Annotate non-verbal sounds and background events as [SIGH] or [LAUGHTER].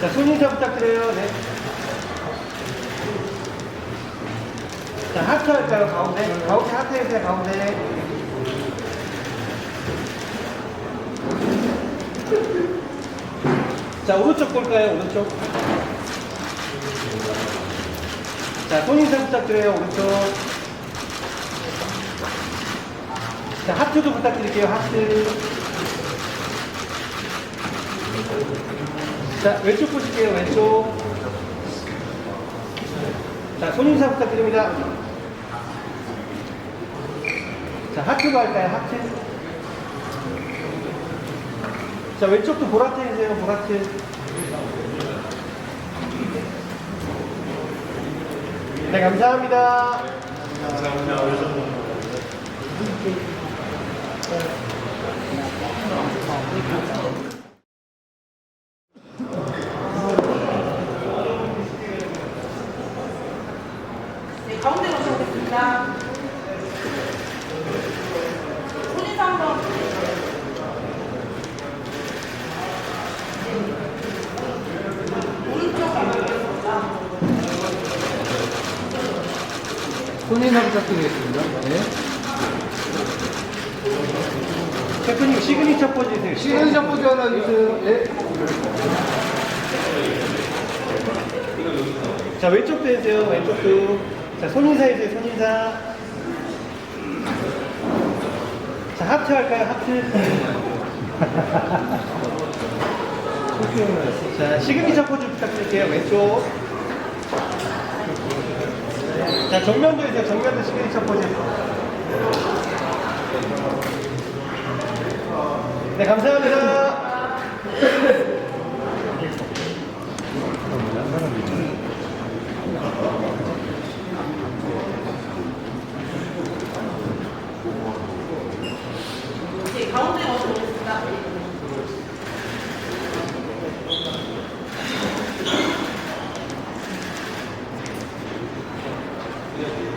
자, 손인사 부탁드려요. 네. 자, 하트 할까요? 가운데? 가운데 하트 해주세요, 가운데. 자, 오른쪽 볼까요? 오른쪽. 자, 손인사 부탁드려요, 오른쪽. 자, 하트도 부탁드릴게요, 하트. 자, 왼쪽 보실게요, 왼쪽. 자, 손인사 부탁드립니다. 자, 하트로 할까요, 하트? 자, 왼쪽도 보라트 해주세요, 보라트. 네, 감사합니다. 네, 가운데로 넣겠습니다. 손인사 부탁드리겠습니다. 네. 셰프님, 시그니처 포즈 해주세요. 시그니처 포즈 하나 주세요. 네. 자, 왼쪽도 해주세요, 왼쪽도. 자, 손인사 해주세요, 손인사. 자, 하트 할까요, 하트? [LAUGHS] 자, 시그니처 포즈 부탁드릴게요, 왼쪽. 자, 정면도 해주세요, 정면도 시그니처 포즈. 네, 감사합니다. 네, 가운데로 넣겠습니다. 네,